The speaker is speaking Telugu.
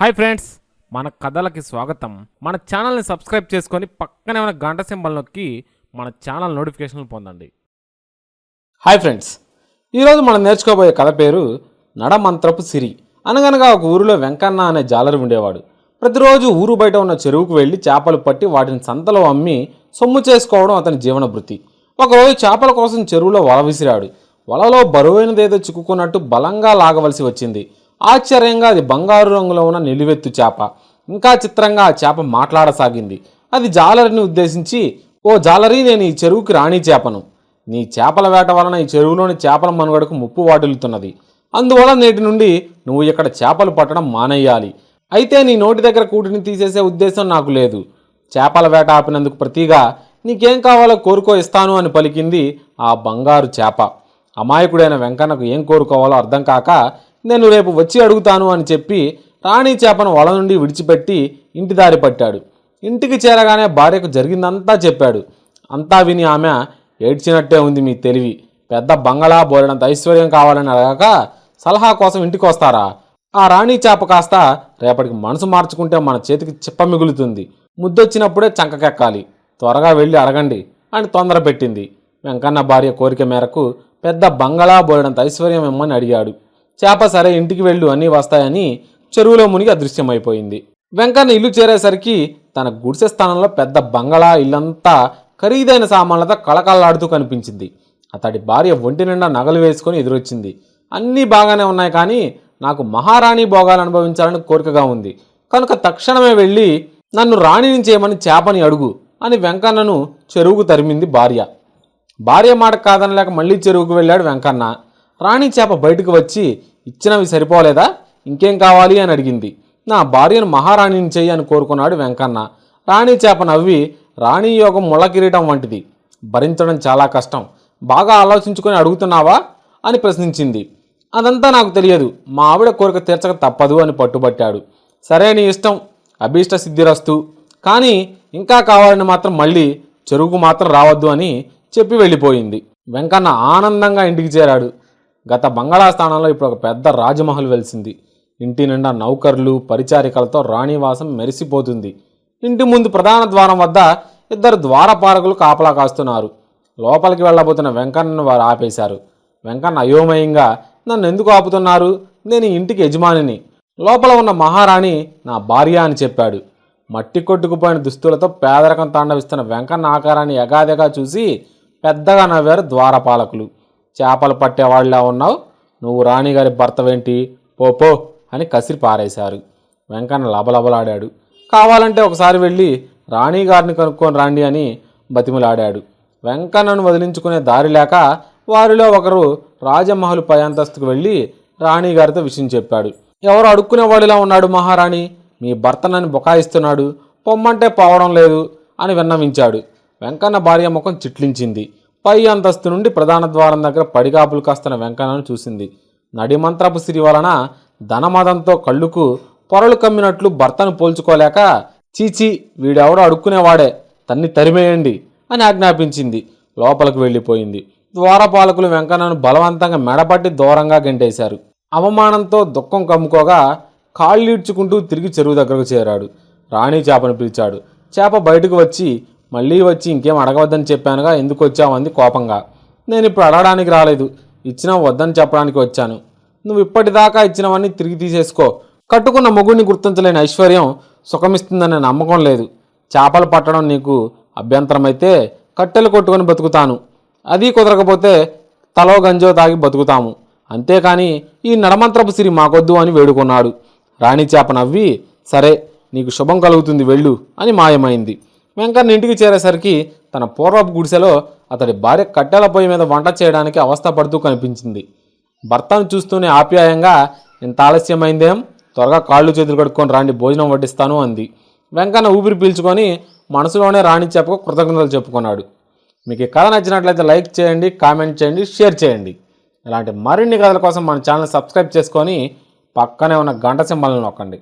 హాయ్ ఫ్రెండ్స్ మన కథలకి స్వాగతం. మన ఛానల్ని సబ్స్క్రైబ్ చేసుకొని పక్కనే ఉన్న గంట సింబల్ నొక్కి మన ఛానల్ నోటిఫికేషన్లు పొందండి. హాయ్ ఫ్రెండ్స్ ఈరోజు మనం నేర్చుకోబోయే కథ పేరు నడమంత్రపు సిరి. అనగనగా ఒక ఊరిలో వెంకన్న అనే జాలరు ఉండేవాడు. ప్రతిరోజు ఊరు బయట ఉన్న చెరువుకు వెళ్ళి చేపలు పట్టి వాటిని సంతలో అమ్మి సొమ్ము చేసుకోవడం అతని జీవన వృత్తి ఒకరోజు చేపల కోసం చెరువులో వల విసిరాడు. వలలో బరువైనదేదో చిక్కుకున్నట్టు బలంగా లాగవలసి వచ్చింది. ఆశ్చర్యంగా అది బంగారు రంగులో ఉన్న నిలువెత్తు చేప. ఇంకా చిత్రంగా ఆ చేప మాట్లాడసాగింది. అది జాలరిని ఉద్దేశించి ఓ జాలరి నేను ఈ చెరువుకి రాణి చేపను. నీ చేపల వేట వలన ఈ చెరువులోని చేపల మనుగడకు ముప్పు వాటిల్లుతున్నది. అందువల్ల నేటి నుండి నువ్వు ఇక్కడ చేపలు పట్టడం మానేయాలి. అయితే నీ నోటి దగ్గర కూటిని తీసేసే ఉద్దేశం నాకు లేదు. చేపల వేట ఆపినందుకు ప్రతిగా నీకేం కావాలో కోరుకో ఇస్తాను అని పలికింది ఆ బంగారు చేప. అమాయకుడైన వెంకన్నకు ఏం కోరుకోవాలో అర్థం కాక నేను రేపు వచ్చి అడుగుతాను అని చెప్పి రాణి చేపను వల నుండి విడిచిపెట్టి ఇంటి దారి పట్టాడు. ఇంటికి చేరగానే భార్యకు జరిగిందంతా చెప్పాడు. అంతా విని ఆమె ఏడ్చినట్టే ఉంది మీ తెలివి. పెద్ద బంగళా బోలెడంత ఐశ్వర్యం కావాలని అడగాక సలహా కోసం ఇంటికి వస్తారా? ఆ రాణి చేప కాస్త రేపటికి మనసు మార్చుకుంటే మన చేతికి చిప్ప మిగులుతుంది. ముద్దొచ్చినప్పుడే చంకకెక్కాలి. త్వరగా వెళ్ళి అడగండి అని తొందర పెట్టింది వెంకన్న భార్య కోరిక మేరకు పెద్ద బంగళా బోలెడంత ఐశ్వర్యం ఇమ్మని అడిగాడు. చేప సరే ఇంటికి వెళ్ళు అన్నీ వస్తాయని చెరువులో మునిగి అదృశ్యమైపోయింది. వెంకన్న ఇల్లు చేరేసరికి తన గుడిసె స్థానంలో పెద్ద బంగళా ఇల్లంతా ఖరీదైన సామాన్లతో కళకళలాడుతూ కనిపించింది. అతడి భార్య ఒంటి నిండా నగలు వేసుకొని ఎదురొచ్చింది. అన్నీ బాగానే ఉన్నాయి కానీ నాకు మహారాణి భోగాలు అనుభవించాలని కోరికగా ఉంది. కనుక తక్షణమే వెళ్ళి నన్ను రాణిని చేయమని చేపని అడుగు అని వెంకన్నను చెరువుకు తరిమింది భార్య. భార్య మాట కాదనలేక మళ్ళీ చెరువుకు వెళ్ళాడు వెంకన్న. రాణి చేప బయటకు వచ్చి ఇచ్చినవి సరిపోలేదా? ఇంకేం కావాలి? అని అడిగింది. నా భార్యను మహారాణిని చెయ్యి అని కోరుకున్నాడు వెంకన్న. రాణి చేప నవ్వి రాణి యోగం ముళ్ళ కిరీటం వంటిది. భరించడం చాలా కష్టం. బాగా ఆలోచించుకొని అడుగుతున్నావా? అని ప్రశ్నించింది. అదంతా నాకు తెలియదు. మా ఆవిడ కోరిక తీర్చక తప్పదు అని పట్టుబట్టాడు. సరే నీ ఇష్టం. అభీష్ట సిద్ధిరస్తు. కానీ ఇంకా కావాలని మాత్రం మళ్ళీ చెరువుకు మాత్రం రావద్దు అని చెప్పి వెళ్ళిపోయింది. వెంకన్న ఆనందంగా ఇంటికి చేరాడు. గత బంగాళా స్థానంలో ఇప్పుడు ఒక పెద్ద రాజమహల్ వెలిసింది. ఇంటి నిండా నౌకర్లు పరిచారికలతో రాణివాసం మెరిసిపోతుంది. ఇంటి ముందు ప్రధాన ద్వారం వద్ద ఇద్దరు ద్వారపాలకులు కాపలా కాస్తున్నారు. లోపలికి వెళ్ళబోతున్న వెంకన్నను వారు ఆపేశారు. వెంకన్న అయోమయంగా నన్ను ఎందుకు ఆపుతున్నారు? నేను ఇంటికి యజమానిని. లోపల ఉన్న మహారాణి నా భార్య అని చెప్పాడు. మట్టి కొట్టుకుపోయిన దుస్తులతో పేదరికం తాండవిస్తున్న వెంకన్న ఆకారాన్ని ఎగాదెగా చూసి పెద్దగా నవ్వారు ద్వారపాలకులు. చేపలు పట్టేవాళ్ళలా ఉన్నావు? నువ్వు రాణిగారి భర్తవేంటి? పో పో అని కసిరి పారేశారు. వెంకన్న లబలబలాడాడు. కావాలంటే ఒకసారి వెళ్ళి రాణిగారిని కనుక్కొని రాండి అని బతిమలాడాడు. వెంకన్నను వదిలించుకునే దారి లేక వారిలో ఒకరు రాజమహల్ పై అంతస్తుకు వెళ్ళి రాణిగారితో విషయం చెప్పాడు. ఎవరు అడుక్కునేవాడిలా ఉన్నాడు మహారాణి? మీ భర్త నన్ను బుకాయిస్తున్నాడు. పొమ్మంటే పోవడం లేదు అని విన్నవించాడు. వెంకన్న భార్య ముఖం చిట్లించింది. పై అంతస్తు నుండి ప్రధాన ద్వారం దగ్గర పడిగాపులు కాస్తున్న వెంకన్నను చూసింది. నడిమంత్రపు సిరి వలన ధనమదంతో కళ్ళుకు పొరలు కమ్మినట్లు భర్తను పోల్చుకోలేక చీచీ వీడెవడో అడుక్కునేవాడే తన్ని తరిమేయండి అని ఆజ్ఞాపించింది. లోపలికి వెళ్ళిపోయింది. ద్వారపాలకులు వెంకన్నను బలవంతంగా మెడపట్టి దూరంగా గెంటేశారు. అవమానంతో దుఃఖం కమ్ముకోగా కాళ్ళీడ్చుకుంటూ తిరిగి చెరువు దగ్గరకు చేరాడు. రాణి చేపను పిలిచాడు. చేప బయటకు వచ్చి మళ్ళీ వచ్చి ఇంకేం అడగవద్దని చెప్పానుగా ఎందుకు వచ్చావంది కోపంగా. నేను ఇప్పుడు అడగడానికి రాలేదు. ఇచ్చినా వద్దని చెప్పడానికి వచ్చాను. నువ్వు ఇప్పటిదాకా ఇచ్చినవన్నీ తిరిగి తీసేసుకో. కట్టుకున్న మొగుడిని గుర్తించలేని ఐశ్వర్యం సుఖమిస్తుందనే నమ్మకం లేదు. చేపలు పట్టడం నీకు అభ్యంతరమైతే కట్టెలు కొట్టుకొని బతుకుతాను. అది కుదరకపోతే తలో గంజో తాగి బతుకుతాము. అంతేకాని ఈ నడమంత్రపు సిరి మాకొద్దు అని వేడుకున్నాడు. రాణి చేప నవ్వి సరే నీకు శుభం కలుగుతుంది వెళ్ళు అని మాయమైంది. వెంకన్న ఇంటికి చేరేసరికి తన పూర్వపు గుడిసెలో అతడి భార్య కట్టెల పొయ్యి మీద వంట చేయడానికి అవస్థపడుతూ కనిపించింది. భర్తను చూస్తూనే ఆప్యాయంగా ఇంత ఆలస్యమైందేం? త్వరగా కాళ్ళు చేతులు కడుక్కొని రాండి భోజనం వడ్డిస్తాను అంది. వెంకన్న ఊపిరి పీల్చుకొని మనసులోనే రాణి చెప్పక కృతజ్ఞతలు చెప్పుకున్నాడు. మీకు ఈ కథ నచ్చినట్లయితే లైక్ చేయండి కామెంట్ చేయండి షేర్ చేయండి. ఇలాంటి మరిన్ని కథల కోసం మన ఛానల్ సబ్స్క్రైబ్ చేసుకొని పక్కనే ఉన్న గంట సింబల్ని నొక్కండి.